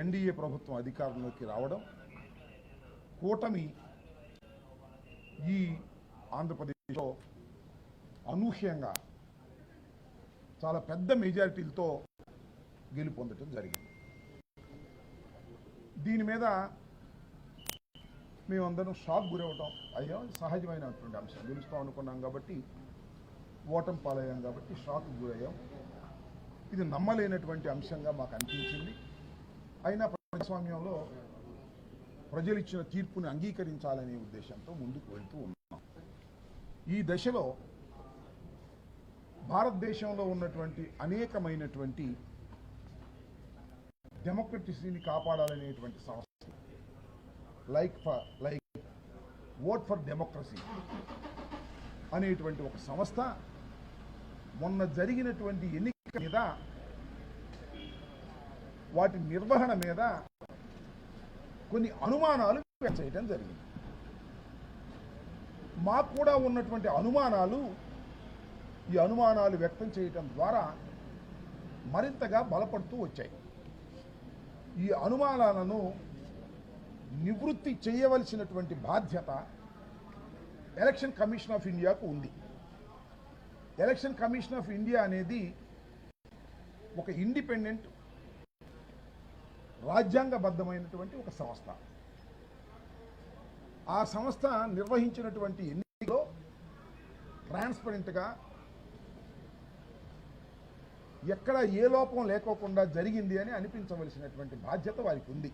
NDA ప్రభుత్వం అధికారంలోకి రావడం కూటమి ఈ ఆంధ్రప్రదేశ్లో అనూహ్యంగా చాలా పెద్ద మెజారిటీలతో గెలుపొందటం జరిగింది. దీని మీద మేమందరం షాక్ గురవటం అయ్యా సహజమైనటువంటి అంశం. గెలుస్తాం అనుకున్నాం కాబట్టి ఓటం పాలయ్యాం కాబట్టి షాక్ గురయ్యాం. ఇది నమ్మలేనటువంటి అంశంగా మాకు అనిపించింది. అయినా ప్రజాస్వామ్యంలో ప్రజలు ఇచ్చిన తీర్పుని అంగీకరించాలనే ఉద్దేశంతో ముందుకు వెళ్తూ ఉన్నాం. ఈ దశలో భారతదేశంలో ఉన్నటువంటి అనేకమైనటువంటి డెమోక్రటసీని కాపాడాలనేటువంటి సంస్థ like for like vote for democracy అనేటువంటి ఒక సంస్థ మొన్న జరిగినటువంటి ఎన్నిక మీద వాటి నిర్వహణ మీద కొన్ని అనుమానాలు చేయడం జరిగింది. మాకు కూడా ఉన్నటువంటి అనుమానాలు ఈ అనుమానాలు వ్యక్తం చేయటం ద్వారా మరింతగా బలపడుతూ వచ్చాయి. ఈ అనుమానాలను నివృత్తి చేయవలసినటువంటి బాధ్యత ఎలక్షన్ కమిషన్ ఆఫ్ ఇండియాకు ఉంది. ఎలక్షన్ కమిషన్ ఆఫ్ ఇండియా అనేది ఒక ఇండిపెండెంట్ రాజ్యాంగబద్ధమైనటువంటి ఒక సంస్థ. ఆ సంస్థ నిర్వహించినటువంటి ఎన్నికలో ట్రాన్స్పరెంట్గా ఎక్కడ ఏ లోపం లేకోకుండా జరిగింది అని అనిపించవలసినటువంటి బాధ్యత వారికి ఉంది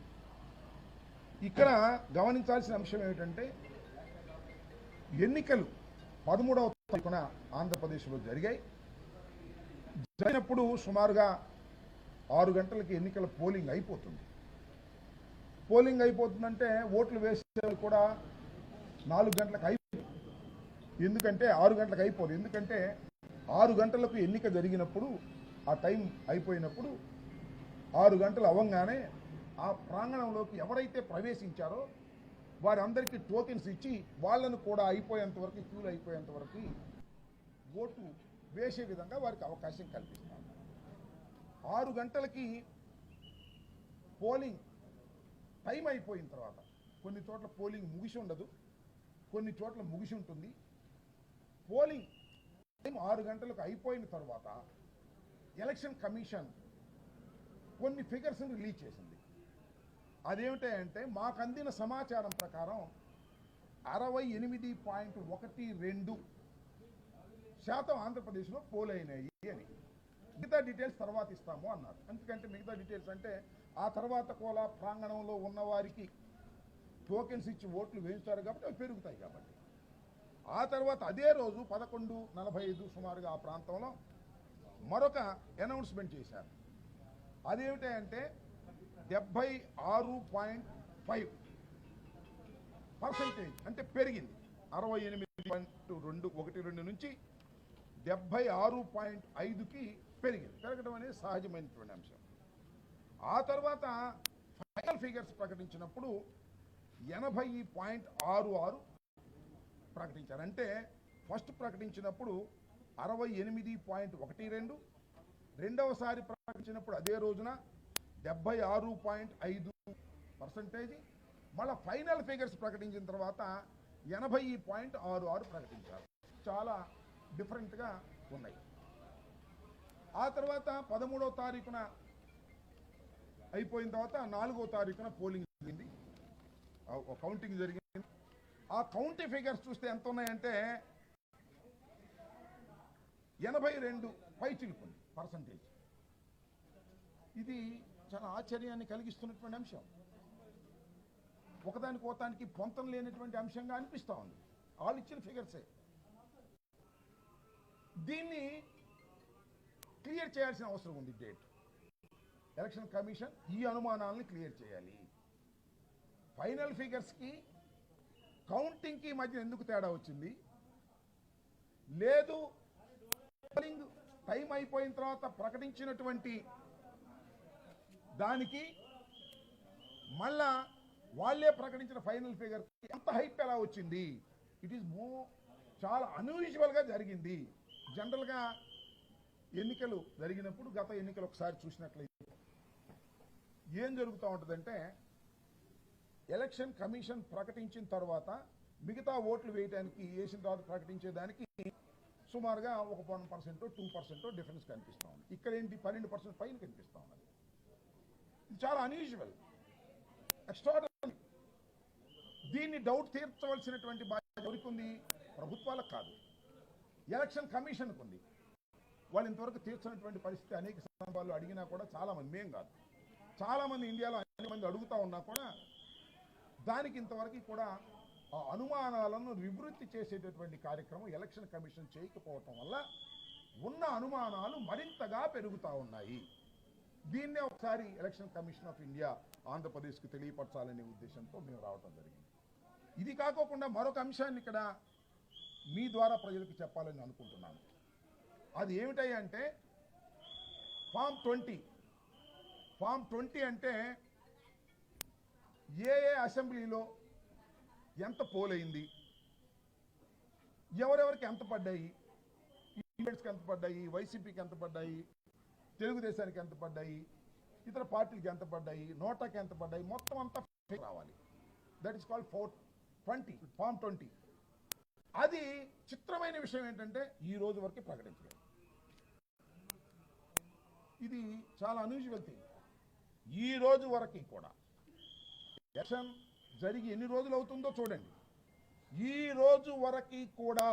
ఇక్కడ గమనించాల్సిన అంశం ఏమిటంటే ఎన్నికలు పదమూడవ తారీఖున ఆంధ్రప్రదేశ్లో జరిగాయి. జరిగినప్పుడు సుమారుగా ఆరు గంటలకి ఎన్నికల పోలింగ్ అయిపోతుంది. పోలింగ్ అయిపోతుందంటే ఓట్లు వేసే కూడా నాలుగు గంటలకు అయిపోయింది ఎందుకంటే ఆరు గంటలకు అయిపోదు. ఎందుకంటే ఆరు గంటలకు ఎన్నిక జరిగినప్పుడు ఆ టైం అయిపోయినప్పుడు ఆరు గంటలు అవ్వగానే ఆ ప్రాంగణంలోకి ఎవరైతే ప్రవేశించారో వారందరికీ టోకెన్స్ ఇచ్చి వాళ్ళను కూడా అయిపోయేంత వరకు క్యూలు అయిపోయేంత వరకు ఓటు వేసే విధంగా వారికి అవకాశం కల్పిస్తారు. ఆరు గంటలకి పోలింగ్ టైం అయిపోయిన తర్వాత కొన్ని చోట్ల పోలింగ్ ముగిసి ఉండదు కొన్ని చోట్ల ముగిసి ఉంటుంది. పోలింగ్ టైం ఆరు గంటలకు అయిపోయిన తర్వాత ఎలక్షన్ కమిషన్ కొన్ని ఫిగర్స్ని రిలీజ్ చేసింది. అదేమిటంటే మాకు అందిన సమాచారం ప్రకారం అరవై ఎనిమిది పాయింట్ ఒకటి రెండు శాతం ఆంధ్రప్రదేశ్లో పోలైనాయి అని. మిగతా డీటెయిల్స్ తర్వాత ఇస్తాము అన్నారు. ఎందుకంటే మిగతా డీటెయిల్స్ అంటే ఆ తర్వాత కూడా ప్రాంగణంలో ఉన్నవారికి టోకెన్స్ ఇచ్చి ఓట్లు వేయిస్తారు కాబట్టి అవి పెరుగుతాయి కాబట్టి. ఆ తర్వాత అదే రోజు పదకొండు నలభై ఐదు సుమారుగా ఆ ప్రాంతంలో మరొక అనౌన్స్మెంట్ చేశారు. అదేమిటంటే డెబ్బై ఆరు పాయింట్ ఫైవ్ పర్సంటేజ్ అంటే పెరిగింది. అరవై ఎనిమిది పాయింట్ రెండు ఒకటి రెండు నుంచి డెబ్బై ఆరు పాయింట్ ఐదుకి పెరిగింది. పెరగడం అనేది సహజమైనటువంటి అంశం. ఆ తర్వాత ఫైనల్ ఫిగర్స్ ప్రకటించినప్పుడు ఎనభై పాయింట్ ఆరు ఆరు ప్రకటించారు అంటే ఫస్ట్ ప్రకటించినప్పుడు అరవై ఎనిమిది పాయింట్ ఒకటి రెండు రెండవసారి ప్రకటించినప్పుడు అదే రోజున డెబ్బై ఆరు పాయింట్ ఐదు పర్సంటేజ్ మళ్ళీ ఫైనల్ ఫిగర్స్ ప్రకటించిన తర్వాత ఎనభై పాయింట్ ఆరు ఆరు ప్రకటించారు. చాలా డిఫరెంట్గా ఉన్నాయి. ఆ తర్వాత పదమూడవ తారీఖున అయిపోయిన తర్వాత నాలుగో తారీఖున పోలింగ్ జరిగింది. కౌంటింగ్ జరిగింది. ఆ కౌంటింగ్ ఫిగర్స్ చూస్తే ఎంత ఉన్నాయంటే ఎనభై రెండు పై చిలుకుంది పర్సంటేజ్ ఇది చాలా ఆశ్చర్యాన్ని కలిగిస్తున్నటువంటి అంశం. ఒకదానికి ఒకదానికి పొంతం లేనటువంటి అంశంగా అనిపిస్తూ ఉంది. వాళ్ళు ఇచ్చిన ఫిగర్సే దీన్ని క్లియర్ చేయాల్సిన అవసరం ఉంది డేట్. ఎలక్షన్ కమిషన్ ఈ అనుమానాలను క్లియర్ చేయాలి. ఫైనల్ ఫిగర్స్కి కౌంటింగ్కి మధ్య ఎందుకు తేడా వచ్చింది? లేదు పోలింగ్ టైం అయిపోయిన తర్వాత ప్రకటించినటువంటి దానికి మళ్ళా వాళ్ళే ప్రకటించిన ఫైనల్ ఫిగర్ ఎంత హైప్ ఎలా వచ్చింది? ఇట్ ఈస్ మో చాలా అన్యూజువల్గా జరిగింది. జనరల్గా ఎన్నికలు జరిగినప్పుడు గత ఎన్నికలు ఒకసారి చూసినట్లయితే ఏం జరుగుతూ ఉంటుందంటే ఎలక్షన్ కమిషన్ ప్రకటించిన తర్వాత మిగతా ఓట్లు వేయడానికి వేసిన తర్వాత ప్రకటించేదానికి సుమారుగా ఒక one percent two percent difference కనిపిస్తూ ఉంది. ఇక్కడ ఏంటి? పన్నెండు పర్సెంట్ పైన కనిపిస్తూ ఉన్నది. ఇది చాలా అన్యూజువల్ ఎక్స్ట్రాడనరీ దీన్ని డౌట్ తీర్చవలసినటువంటి బాధ్యత ఎవరికి ఉంది ప్రభుత్వాలకు కాదు. ఎలక్షన్ కమిషన్కు ఉంది. వాళ్ళు ఇంతవరకు తీర్చినటువంటి పరిస్థితి అనేక సందర్భాల్లో అడిగినా కూడా చాలామంది మేం కాదు. చాలామంది ఇండియాలో అనేక మంది అడుగుతా ఉన్నా కూడా దానికి ఇంతవరకు కూడా ఆ అనుమానాలను నివృత్తి చేసేటటువంటి కార్యక్రమం ఎలక్షన్ కమిషన్ చేయకపోవటం వల్ల ఉన్న అనుమానాలు మరింతగా పెరుగుతా ఉన్నాయి. దీన్నే ఒకసారి ఎలక్షన్ కమిషన్ ఆఫ్ ఇండియా ఆంధ్రప్రదేశ్కి తెలియపరచాలనే ఉద్దేశంతో మేము రావటం జరిగింది. ఇది కాకోకుండా మరొక అంశాన్ని ఇక్కడ మీ ద్వారా ప్రజలకు చెప్పాలని అనుకుంటున్నాను. అది ఏమిటాయి అంటే ఫామ్ ట్వంటీ. ఫామ్ ట్వంటీ అంటే ఏ ఏ అసెంబ్లీలో ఎంత పోలైంది ఎవరెవరికి ఎంత పడ్డాయి ఈవెంట్స్కి ఎంత పడ్డాయి వైసీపీకి ఎంత పడ్డాయి తెలుగుదేశానికి ఎంత పడ్డాయి ఇతర పార్టీలకి ఎంత పడ్డాయి నోటాకి ఎంత పడ్డాయి మొత్తం అంతా రావాలి. That is called four twenty form twenty అది చిత్రమైన విషయం ఏంటంటే ఈ రోజు వరకు ప్రకటించలేదు. ఇది చాలా అన్యూజువల్ థింగ్ ఈ రోజు వరకు కూడా ఎలక్షన్ జరిగి ఎన్ని రోజులు అవుతుందో చూడండి. ఈ రోజు వరకు కూడా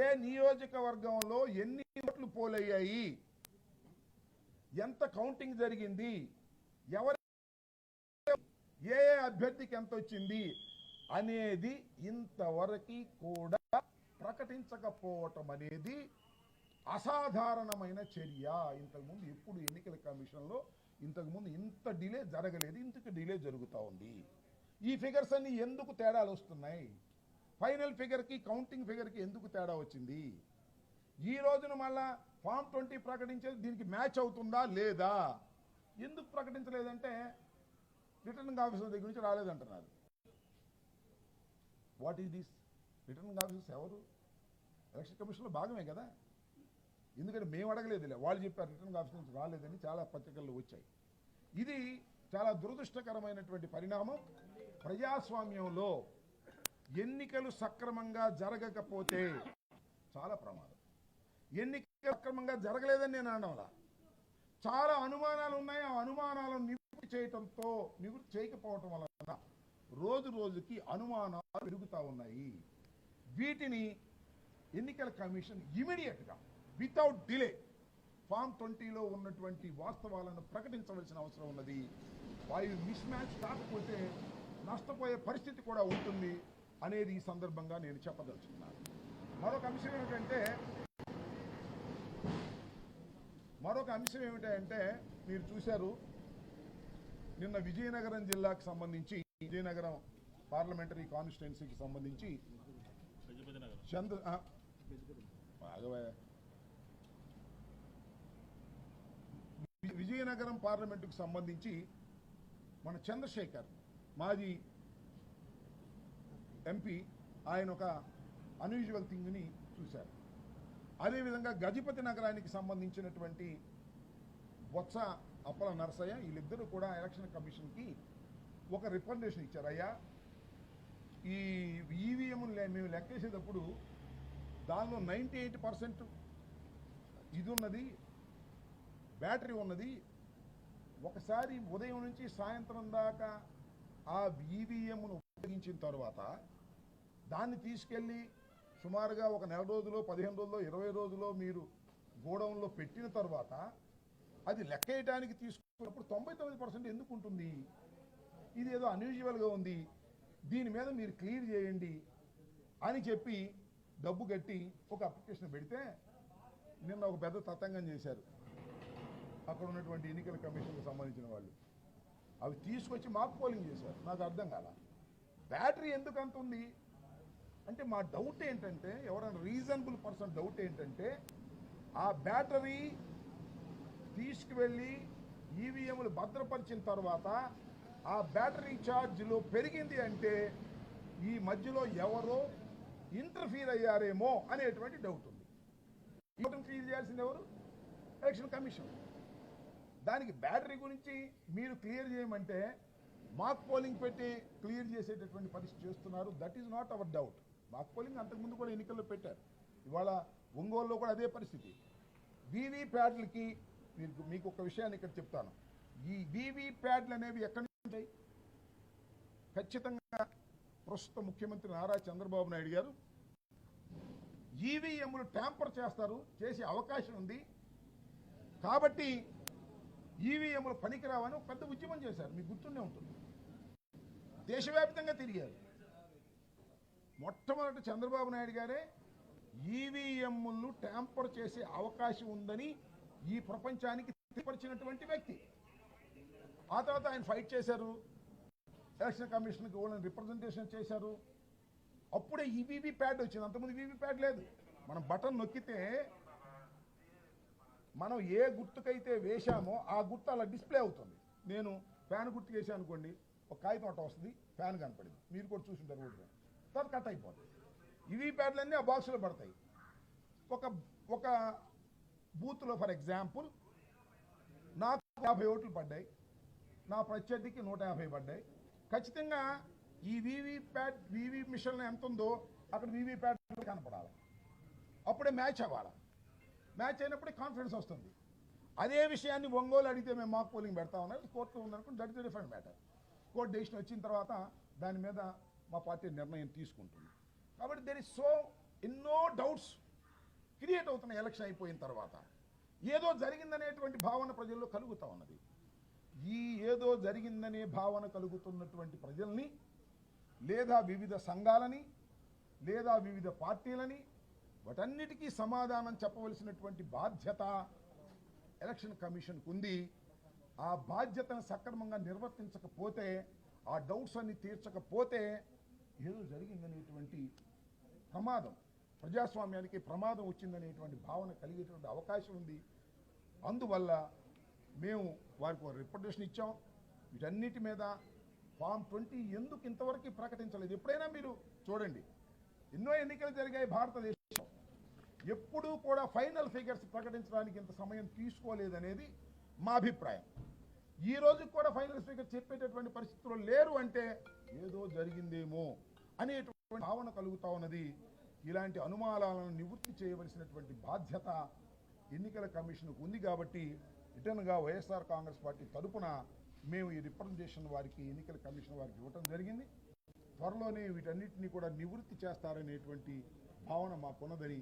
ఏ నియోజకవర్గంలో ఎన్ని ఓట్లు పోలయ్యాయి ఎంత కౌంటింగ్ జరిగింది ఎవరి ఏ ఏ అభ్యర్థికి ఎంత వచ్చింది అనేది ఇంతవరకు కూడా ప్రకటించకపోవటం అనేది అసాధారణమైన చర్య. ఇంతకుముందు ఎప్పుడు ఎన్నికల కమిషన్లో ఇంతకుముందు ఇంత డిలే జరగలేదు ఇంతకు డిలే జరుగుతూ ఉంది. ఈ ఫిగర్స్ అన్ని ఎందుకు తేడాలు వస్తున్నాయి? ఫైనల్ ఫిగర్కి కౌంటింగ్ ఫిగర్కి ఎందుకు తేడా వచ్చింది? ఈ రోజున మళ్ళా ఫామ్ ట్వంటీ ప్రకటించేది దీనికి మ్యాచ్ అవుతుందా లేదా? ఎందుకు ప్రకటించలేదంటే రిటర్నింగ్ ఆఫీసర్ దగ్గర నుంచి రాలేదంటున్నారు. What is this? Returning officers ఎవరు? ఎలక్షన్ కమిషన్లో భాగమే కదా. ఎందుకంటే మేము అడగలేదులే. వాళ్ళు చెప్పారు రిటర్న్ ఆఫీసర్ నుంచి రాలేదని చాలా పత్రికల్లో వచ్చాయి. ఇది చాలా దురదృష్టకరమైనటువంటి పరిణామం. ప్రజాస్వామ్యంలో ఎన్నికలు సక్రమంగా జరగకపోతే చాలా ప్రమాదం. ఎన్నికలు సక్రమంగా జరగలేదని నేను అనడంలా. చాలా అనుమానాలు ఉన్నాయి. ఆ అనుమానాలను నివృత్తి చేయటంతో నివృత్తి చేయకపోవటం వలన రోజు రోజుకి అనుమానాలు పెరుగుతూ ఉన్నాయి. వీటిని ఎన్నికల కమిషన్ ఇమీడియట్గా వితౌట్ డిలే ఫామ్ ట్వంటీలో ఉన్నటువంటి వాస్తవాలను ప్రకటించవలసిన అవసరం ఉన్నది. వాయు మిస్ మ్యాచ్ కాకపోతే నష్టపోయే పరిస్థితి కూడా ఉంటుంది అనేది ఈ సందర్భంగా నేను చెప్పదలుచుకున్నాను. మరొక అంశం ఏమిటంటే మరొక అంశం ఏమిటంటే మీరు చూశారు నిన్న విజయనగరం జిల్లాకు సంబంధించి విజయనగరం పార్లమెంటరీ కాన్స్టిట్యున్సీకి సంబంధించి చంద్ర విజయనగరం పార్లమెంటుకు సంబంధించి మన చంద్రశేఖర్ మాజీ ఎంపీ ఆయన ఒక అన్యూజువల్ థింగ్ని చూశారు. అదేవిధంగా గజపతి నగరానికి సంబంధించినటువంటి బొత్స అప్పల నరసయ్య వీళ్ళిద్దరూ కూడా ఎలక్షన్ కమిషన్కి ఒక రికమెండేషన్ ఇచ్చారు. అయ్యా ఈ ఈవీఎంలు మేము లెక్కేసేటప్పుడు దానిలో నైంటీ ఎయిట్ పర్సెంట్ ఇది ఉన్నది బ్యాటరీ ఉన్నది. ఒకసారి ఉదయం నుంచి సాయంత్రం దాకా ఆ ఈవీఎంను ఉపయోగించిన తర్వాత దాన్ని తీసుకెళ్ళి సుమారుగా ఒక నెల రోజులో పదిహేను రోజుల్లో ఇరవై రోజుల్లో మీరు గోడౌన్లో పెట్టిన తర్వాత అది లెక్కేయడానికి తీసుకున్నప్పుడు తొంభై తొమ్మిది పర్సెంట్ ఎందుకు ఉంటుంది? ఇది ఏదో అన్యూజువల్గా ఉంది. దీని మీద మీరు క్లియర్ చేయండి అని చెప్పి డబ్బు కట్టి ఒక అప్లికేషన్ పెడితే నిన్న ఒక పెద్ద తతంగం చేశారు. అక్కడ ఉన్నటువంటి ఎన్నికల కమిషన్కి సంబంధించిన వాళ్ళు. అవి తీసుకొచ్చి మాకు పోలింగ్ చేశారు. నాకు అర్థం కాల. బ్యాటరీ ఎందుకు అంత ఉంది? అంటే మా డౌట్ ఏంటంటే ఎవరైనా రీజనబుల్ పర్సన్ డౌట్ ఏంటంటే ఆ బ్యాటరీ తీసుకువెళ్ళి ఈవీఎంలు భద్రపరిచిన తర్వాత ఆ బ్యాటరీ ఛార్జ్లో పెరిగింది అంటే ఈ మధ్యలో ఎవరో ఇంటర్ఫీర్ అయ్యారేమో అనేటువంటి డౌట్ ఉంది. ఇంటర్ఫీర్ చేయాల్సింది ఎవరు? Election commission. దానికి బ్యాటరీ గురించి మీరు క్లియర్ చేయమంటే మాక్ పోలింగ్ పెట్టి క్లియర్ చేసేటటువంటి పరిస్థితి చేస్తున్నారు. That is not our doubt mock polling అంతకుముందు కూడా ఎన్నికల్లో పెట్టారు. ఇవాళ ఒంగోలులో కూడా అదే పరిస్థితి. వీవీ ప్యాడ్లకి మీకు మీకు ఒక విషయాన్ని ఇక్కడ చెప్తాను. ఈ వీవీ ప్యాడ్లు అనేవి ఎక్కడి నుంచి ఉంటాయి? ఖచ్చితంగా ప్రస్తుత ముఖ్యమంత్రి నారా చంద్రబాబు నాయుడు గారు ఈవీఎంలు ట్యాంపర్ చేస్తారు చేసే అవకాశం ఉంది. కాబట్టి ఈవీఎంలు పనికిరావని ఒక పెద్ద ఉద్యమం చేశారు. మీకు గుర్తుండే ఉంటుంది. దేశవ్యాప్తంగా తిరిగారు. మొట్టమొదటి చంద్రబాబు నాయుడు గారే ఈవీఎంలను ట్యాంపర్ చేసే అవకాశం ఉందని ఈ ప్రపంచానికి తెలియపరిచినటువంటి వ్యక్తి. ఆ తర్వాత ఆయన ఫైట్ చేశారు. ఎలక్షన్ కమిషన్కి వాళ్ళని రిప్రజెంటేషన్ చేశారు. అప్పుడే ఈ ప్యాడ్ వచ్చింది. అంతకుముందు వీవీ ప్యాడ్ లేదు. మనం బటన్ నొక్కితే మనం ఏ గుర్తుకైతే వేశామో ఆ గుర్తు అలా డిస్ప్లే అవుతుంది. నేను ఫ్యాన్ గుర్తు వేసాను అనుకోండి ఒక కాగితం అట్ట వస్తుంది ఫ్యాన్ కనపడింది. మీరు కూడా చూసింటారు రోడ్డు తర్వాత కట్ అయిపోతుంది ఇవి ప్యాడ్లన్నీ ఆ బాక్స్లో పడతాయి. ఒక ఒక బూత్లో ఫర్ ఎగ్జాంపుల్ నాకు యాభై ఓట్లు పడ్డాయి నా ప్రత్యర్థికి నూట యాభై పడ్డాయి. ఖచ్చితంగా ఈ వీవీ ప్యాడ్ వీవీ మిషన్ ఎంత ఉందో అక్కడ వీవీ ప్యాడ్ కనపడాలి. అప్పుడే మ్యాచ్ అవ్వాలి. మ్యాచ్ అయినప్పుడే కాన్ఫిడెన్స్ వస్తుంది. అదే విషయాన్ని ఒంగోలు అడిగితే మేము మాక్ పోలింగ్ పెడతా ఉన్నారు కోర్టులో ఉందనుకుని that is different matter. Court decision వచ్చిన తర్వాత దాని మీద మా పార్టీ నిర్ణయం తీసుకుంటుంది. కాబట్టి దెర్ ఇస్ సో ఎన్నో డౌట్స్ క్రియేట్ అవుతున్న ఎలక్షన్ అయిపోయిన తర్వాత ఏదో జరిగిందనేటువంటి భావన ప్రజల్లో కలుగుతూ ఉన్నది. ఈ ఏదో జరిగిందనే భావన కలుగుతున్నటువంటి ప్రజల్ని లేదా వివిధ సంఘాలని లేదా వివిధ పార్టీలని వాటన్నిటికీ సమాధానం చెప్పవలసినటువంటి బాధ్యత ఎలక్షన్ కమిషన్కు ఉంది ఆ బాధ్యతను సక్రమంగా నిర్వర్తించకపోతే ఆ డౌట్స్ అన్ని తీర్చకపోతే ఏదో జరిగిందనేటువంటి ప్రమాదం. ప్రజాస్వామ్యానికి ప్రమాదం వచ్చిందనేటువంటి భావన కలిగేటువంటి అవకాశం ఉంది. అందువల్ల మేము వారికి ఒక రిప్రజెంటేషన్ ఇచ్చాం. వీటన్నిటి మీద ఫామ్ ట్వంటీ ఎందుకు ఇంతవరకు ప్రకటించలేదు? ఎప్పుడైనా మీరు చూడండి. ఎన్నో ఎన్నికలు జరిగాయి భారతదేశం ఎప్పుడూ కూడా ఫైనల్ ఫిగర్స్ ప్రకటించడానికి ఇంత సమయం తీసుకోలేదనేది మా అభిప్రాయం. ఈ రోజు కూడా ఫైనల్ ఫిగర్ చెప్పేటటువంటి పరిస్థితుల్లో లేరు అంటే ఏదో జరిగిందేమో అనేటువంటి భావన కలుగుతా ఉన్నది. ఇలాంటి అనుమానాలను నివృత్తి చేయవలసినటువంటి బాధ్యత ఎన్నికల కమిషన్కు ఉంది కాబట్టి రిటర్న్గా వైఎస్ఆర్ కాంగ్రెస్ పార్టీ తరపున మేము ఈ రిప్రజెంటేషన్ వారికి ఎన్నికల కమిషన్ వారికి ఇవ్వటం జరిగింది. త్వరలోనే వీటన్నిటిని కూడా నివృత్తి చేస్తారనేటువంటి భావన మాకున్నదని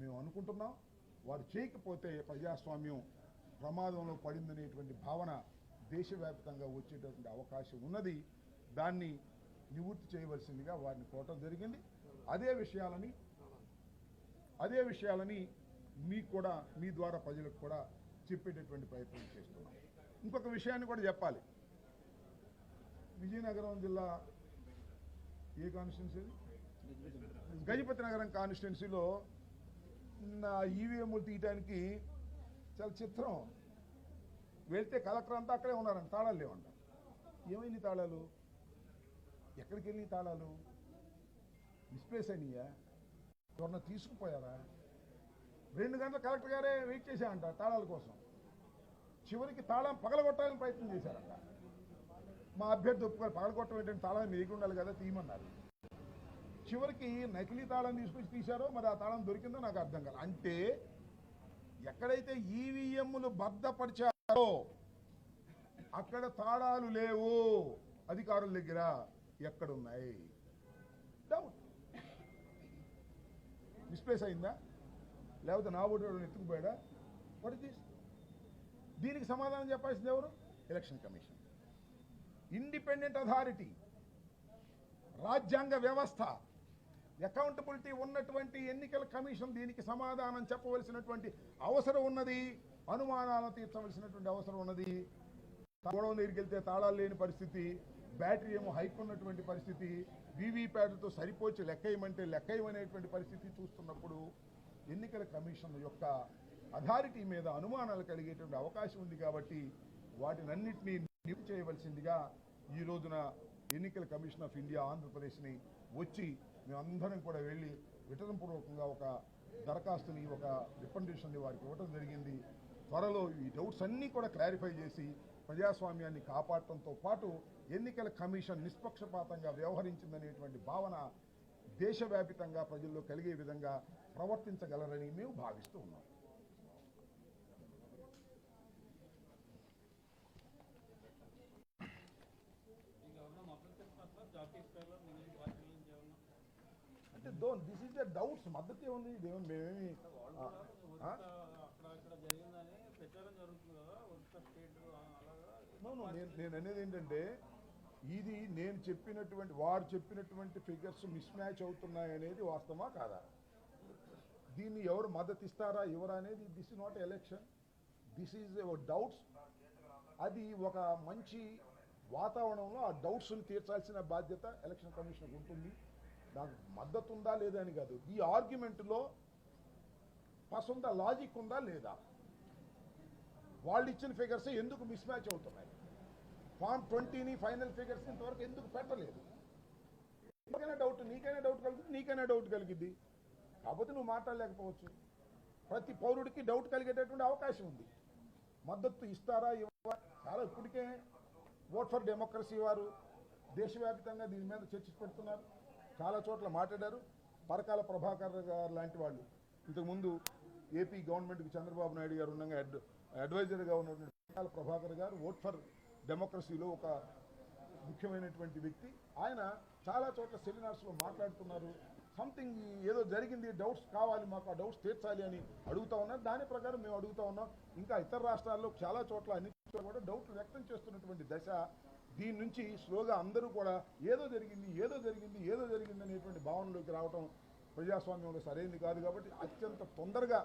మేము అనుకుంటున్నాం. వారు చేయకపోతే ప్రజాస్వామ్యం ప్రమాదంలో పడిందనేటువంటి భావన దేశవ్యాప్తంగా వచ్చేటటువంటి అవకాశం ఉన్నది. దాన్ని నివృత్తి చేయవలసిందిగా వారిని కోరటం జరిగింది. అదే విషయాలని అదే విషయాలని మీకు కూడా మీ ద్వారా ప్రజలకు కూడా చెప్పేటటువంటి ప్రయత్నం చేస్తున్నాం. ఇంకొక విషయాన్ని కూడా చెప్పాలి. విజయనగరం జిల్లా ఏ కాన్స్టిట్యున్సీ గజపతి నగరం కాన్స్టిట్యున్సీలో ఈవీఎంలు తీయడానికి చాలా చిత్రం. వెళ్తే కలెక్టర్ అంతా అక్కడే ఉన్నారంట తాళాలు లేవంట. ఏమైంది తాళాలు? ఎక్కడికి వెళ్ళి తాళాలు? మిస్ప్లేస్ అయినాయా ఎవరన్నా తీసుకుపోయారా? రెండు గంటలు కలెక్టర్ గారే వెయిట్ చేశారంట తాళాల కోసం. చివరికి తాళం పగలగొట్టాలని ప్రయత్నం చేశారంట. మా అభ్యర్థి ఒప్పుకోరు పగలగొట్టడం ఏంటంటే తాళం మీకు ఉండాలి కదా తీయమన్నారు. చివరికి నకిలీ తాళం తీసుకొచ్చి తీశారో మరి ఆ తాళం దొరికిందో నాకు అర్థం కాదు అంటే ఎక్కడైతే ఈవీఎంలు బద్దపరిచారో అక్కడ తాళాలు లేవు. అధికారుల దగ్గర ఎక్కడున్నాయి? డౌట్ మిస్ప్లేస్ అయిందా? లేకపోతే నా ఓటు ఎత్తుకుపోయాడా? వాట్ ఇస్ దిస్ దీనికి సమాధానం చెప్పాల్సింది ఎవరు? ఎలక్షన్ కమిషన్ ఇండిపెండెంట్ అథారిటీ రాజ్యాంగ వ్యవస్థ. అకౌంటబిలిటీ ఉన్నటువంటి ఎన్నికల కమిషన్ దీనికి సమాధానం చెప్పవలసినటువంటి అవసరం ఉన్నది. అనుమానాలను తీర్చవలసినటువంటి అవసరం ఉన్నది. గొడవ దగ్గరికి వెళ్తే తాళాలు లేని పరిస్థితి బ్యాటరీ ఏమో హైక్ ఉన్నటువంటి పరిస్థితి వీవీప్యాట్లతో సరిపోచి లెక్కయమంటే లెక్కయమనేటువంటి పరిస్థితి చూస్తున్నప్పుడు ఎన్నికల కమిషన్ యొక్క అథారిటీ మీద అనుమానాలు కలిగేటువంటి అవకాశం ఉంది కాబట్టి వాటినన్నింటినీ నివృత్తి చేయవలసిందిగా ఈ రోజున ఎన్నికల కమిషన్ ఆఫ్ ఇండియా ఆంధ్రప్రదేశ్ని వచ్చి మేమందరం కూడా వెళ్ళి విటనపూర్వకంగా ఒక దరఖాస్తుని ఒక రికమెండేషన్ని వారికి ఇవ్వటం జరిగింది. త్వరలో ఈ డౌట్స్ అన్నీ కూడా క్లారిఫై చేసి ప్రజాస్వామ్యాన్ని కాపాడటంతో పాటు ఎన్నికల కమిషన్ నిష్పక్షపాతంగా వ్యవహరించిందనేటువంటి భావన దేశవ్యాపితంగా ప్రజల్లో కలిగే విధంగా ప్రవర్తించగలరని మేము భావిస్తూ ఉన్నాం. అంటే though this is the doubts మద్దతు ఏముంది? దేవుని మేమేమి నేను అనేది ఏంటంటే ఇది నేను చెప్పినటువంటి వాడు చెప్పినటువంటి ఫిగర్స్ మిస్ మ్యాచ్ అవుతున్నాయి అనేది వాస్తవమా కాదా? దీన్ని ఎవరు మద్దతు ఇస్తారా ఎవరు అనేది this is not election this is doubts అది ఒక మంచి వాతావరణంలో ఆ డౌట్స్ని తీర్చాల్సిన బాధ్యత ఎలక్షన్ కమిషన్కి ఉంటుంది. నాకు మద్దతు ఉందా లేదా అని కాదు. ఈ ఆర్గ్యుమెంట్లో పసంద లాజిక్ ఉందా లేదా? వాళ్ళు ఇచ్చిన ఫిగర్స్ ఎందుకు మిస్ మ్యాచ్ అవుతున్నాయి ఫామ్ ట్వంటీని ఫైనల్ ఫిగర్స్ ఇంతవరకు ఎందుకు పెట్టలేదు? నీకైనా డౌట్ నీకైనా డౌట్ కలిగింది నీకైనా డౌట్ కలిగింది కాకపోతే నువ్వు మాట్లాడలేకపోవచ్చు. ప్రతి పౌరుడికి డౌట్ కలిగేటటువంటి అవకాశం ఉంది. మద్దతు ఇస్తారా ఇవ్వరా? చాలా ఇప్పటికే ఓట్ ఫర్ డెమోక్రసీ వారు దేశవ్యాప్తంగా దీని మీద చర్చ పెడుతున్నారు. చాలా చోట్ల మాట్లాడారు. పరకాల ప్రభాకర్ గారు లాంటి వాళ్ళు. ఇంతకుముందు ఏపీ గవర్నమెంట్కి చంద్రబాబు నాయుడు గారు ఉండగా అడ్ అడ్వైజర్గా ఉన్నటువంటి పరకాల ప్రభాకర్ గారు ఓట్ ఫర్ డెమోక్రసీలో ఒక ముఖ్యమైనటువంటి వ్యక్తి. ఆయన చాలా చోట్ల సెమినార్స్లో మాట్లాడుతున్నారు. సంథింగ్ ఏదో జరిగింది డౌట్స్ కావాలి మాకు ఆ డౌట్స్ తీర్చాలి అని అడుగుతా ఉన్నారు. దాని ప్రకారం మేము అడుగుతా ఉన్నాం. ఇంకా ఇతర రాష్ట్రాల్లో చాలా చోట్ల అన్ని కూడా డౌట్లు వ్యక్తం చేస్తున్నటువంటి దశ దీని నుంచి స్లోగా అందరూ కూడా ఏదో జరిగింది ఏదో జరిగింది ఏదో జరిగింది అనేటువంటి భావనలోకి రావటం ప్రజాస్వామ్యంలో సరైనది కాదు కాబట్టి అత్యంత తొందరగా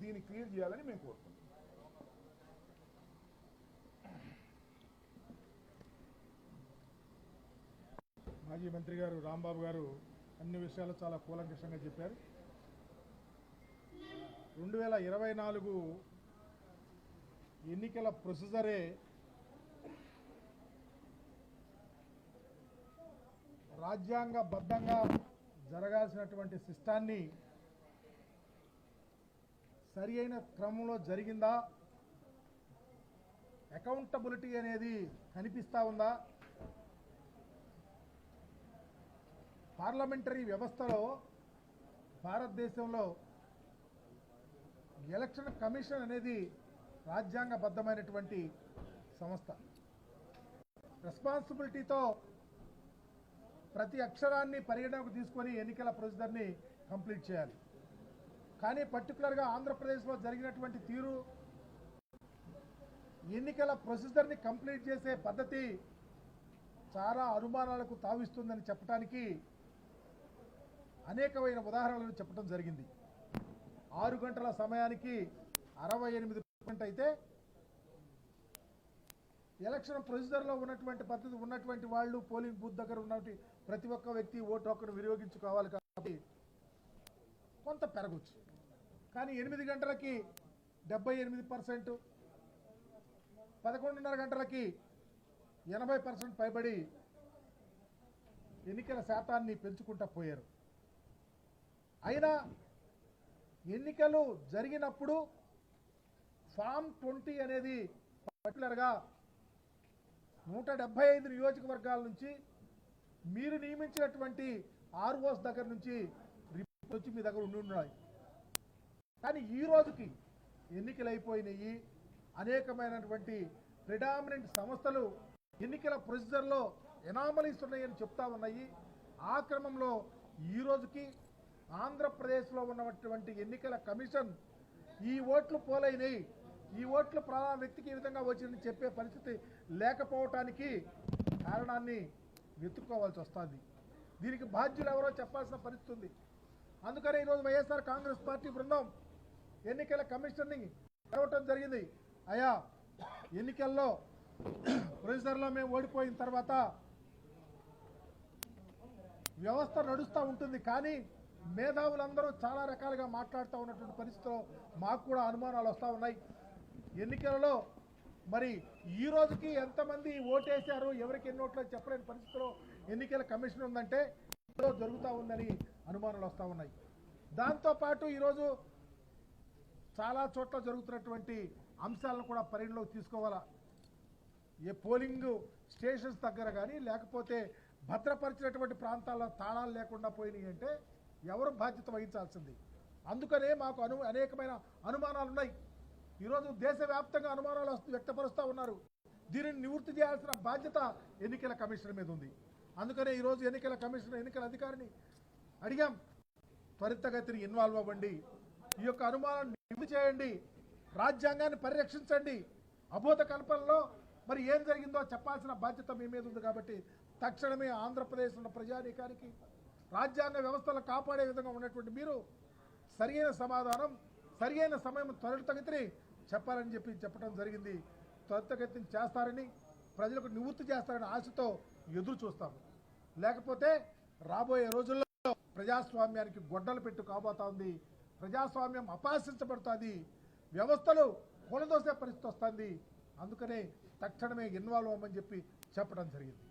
దీన్ని క్లియర్ చేయాలని మేము కోరుకుంటున్నాం. మాజీ మంత్రి గారు రాంబాబు గారు అన్ని విషయాలు చాలా కూలంకషంగా చెప్పారు. రెండు వేల ఇరవై నాలుగు ఎన్నికల ప్రొసీజరే రాజ్యాంగబద్ధంగా జరగాల్సినటువంటి సిస్టాన్ని సరి అయిన క్రమంలో జరిగిందా? అకౌంటబిలిటీ అనేది కనిపిస్తూ ఉందా? పార్లమెంటరీ వ్యవస్థలో భారతదేశంలో ఎలక్షన్ కమిషన్ అనేది రాజ్యాంగబద్ధమైనటువంటి సంస్థ. రెస్పాన్సిబిలిటీతో ప్రతి అక్షరాన్ని పరిగణనకు తీసుకొని ఎన్నికల ప్రొసీజర్ని కంప్లీట్ చేయాలి. కానీ పర్టికులర్గా ఆంధ్రప్రదేశ్లో జరిగినటువంటి తీరు ఎన్నికల ప్రొసీజర్ని కంప్లీట్ చేసే పద్ధతి చాలా అనుమానాలకు తావిస్తుందని చెప్పడానికి అనేకమైన ఉదాహరణలు చెప్పడం జరిగింది. ఆరు గంటల సమయానికి అరవై ఎనిమిది పర్సెంట్ అయితే ఎలక్షన్ ప్రొసీజర్లో ఉన్నటువంటి పద్ధతి ఉన్నటువంటి వాళ్ళు పోలింగ్ బూత్ దగ్గర ఉన్నటువంటి ప్రతి ఒక్క వ్యక్తి ఓటు హక్కును వినియోగించుకోవాలి కాబట్టి కొంత పెరగచ్చు. కానీ ఎనిమిది గంటలకి డెబ్బై ఎనిమిది పర్సెంట్ పదకొండున్నర గంటలకి ఎనభై పర్సెంట్ పైబడి ఎన్నికల శాతాన్ని పెంచుకుంటా పోయారు. అయినా ఎన్నికలు జరిగినప్పుడు ఫామ్ ట్వంటీ అనేది పర్టికులర్గా నూట డెబ్బై ఐదు నియోజకవర్గాల నుంచి మీరు నియమించినటువంటి ఆర్ఓస్ దగ్గర నుంచి రిపోర్ట్ వచ్చి మీ దగ్గర ఉండి ఉన్నాయి. కానీ ఈ రోజుకి ఎన్నికలు అయిపోయినాయి అనేకమైనటువంటి ప్రిడామినెంట్ సంస్థలు ఎన్నికల ప్రొసీజర్లో ఎనామలీస్ ఉన్నాయని చెప్తా ఉన్నాయి. ఆ క్రమంలో ఈ రోజుకి ఆంధ్రప్రదేశ్లో ఉన్నటువంటి ఎన్నికల కమిషన్ ఈ ఓట్లు పోలైనవి ఈ ఓట్లు ప్రధాన వ్యక్తికి ఈ విధంగా వచ్చిందని చెప్పే పరిస్థితి లేకపోవటానికి కారణాన్ని వెతుక్కోవాల్సి వస్తుంది. దీనికి బాధ్యులు ఎవరో చెప్పాల్సిన పరిస్థితి ఉంది. అందుకనే ఈరోజు వైఎస్ఆర్ కాంగ్రెస్ పార్టీ బృందం ఎన్నికల కమిషనర్ని కలవటం జరిగింది. అయా ఎన్నికల్లో ప్రొఫెసర్లో మేము ఓడిపోయిన తర్వాత వ్యవస్థ నడుస్తూ ఉంటుంది కానీ మేధావులందరూ చాలా రకాలుగా మాట్లాడుతూ ఉన్నటువంటి పరిస్థితిలో మాకు కూడా అనుమానాలు వస్తూ ఉన్నాయి. ఎన్నికలలో మరి ఈ రోజుకి ఎంతమంది ఓటేశారు? ఎవరికి ఎన్ని ఓట్లు చెప్పలేని పరిస్థితిలో ఎన్నికల కమిషన్ ఉందంటే జరుగుతూ ఉందని అనుమానాలు వస్తూ ఉన్నాయి. దాంతోపాటు ఈరోజు చాలా చోట్ల జరుగుతున్నటువంటి అంశాలను కూడా పరిగణలోకి తీసుకోవాలా? ఏ పోలింగ్ స్టేషన్స్ దగ్గర కానీ లేకపోతే భద్రపరిచినటువంటి ప్రాంతాల్లో తాళాలు లేకుండా పోయినాయి అంటే ఎవరు బాధ్యత వహించాల్సింది? అందుకనే మాకు అను అనేకమైన అనుమానాలు ఉన్నాయి ఈరోజు దేశవ్యాప్తంగా అనుమానాలు వస్తు- వ్యక్తపరుస్తూ ఉన్నారు. దీనిని నివృత్తి చేయాల్సిన బాధ్యత ఎన్నికల కమిషన్ మీద ఉంది. అందుకనే ఈరోజు ఎన్నికల కమిషన్ ఎన్నికల అధికారిని అడిగాం. త్వరితగతిని ఇన్వాల్వ్ అవ్వండి. ఈ యొక్క అనుమానాన్ని నివృత్తి చేయండి. రాజ్యాంగాన్ని పరిరక్షించండి. అబోధ కల్పనలో మరి ఏం జరిగిందో చెప్పాల్సిన బాధ్యత మీ మీద ఉంది కాబట్టి తక్షణమే ఆంధ్రప్రదేశ్ ఉన్న ప్రజానీకానికి రాజ్యాంగ వ్యవస్థలు కాపాడే విధంగా ఉన్నటువంటి మీరు సరియైన సమాధానం సరియైన సమయం త్వరితగతిని చెప్పాలని చెప్పి చెప్పడం జరిగింది. త్వరితగతిని చేస్తారని ప్రజలకు నివృత్తి చేస్తారని ఆశతో ఎదురు చూస్తాము. లేకపోతే రాబోయే రోజుల్లో ప్రజాస్వామ్యానికి గొడ్డలు పెట్టు కాబోతా ఉంది ప్రజాస్వామ్యం అపాశించబడుతుంది వ్యవస్థలు కూలదోసే పరిస్థితి వస్తుంది. అందుకనే తక్షణమే ఇన్వాల్వ్ అవ్వమని చెప్పి చెప్పడం జరిగింది.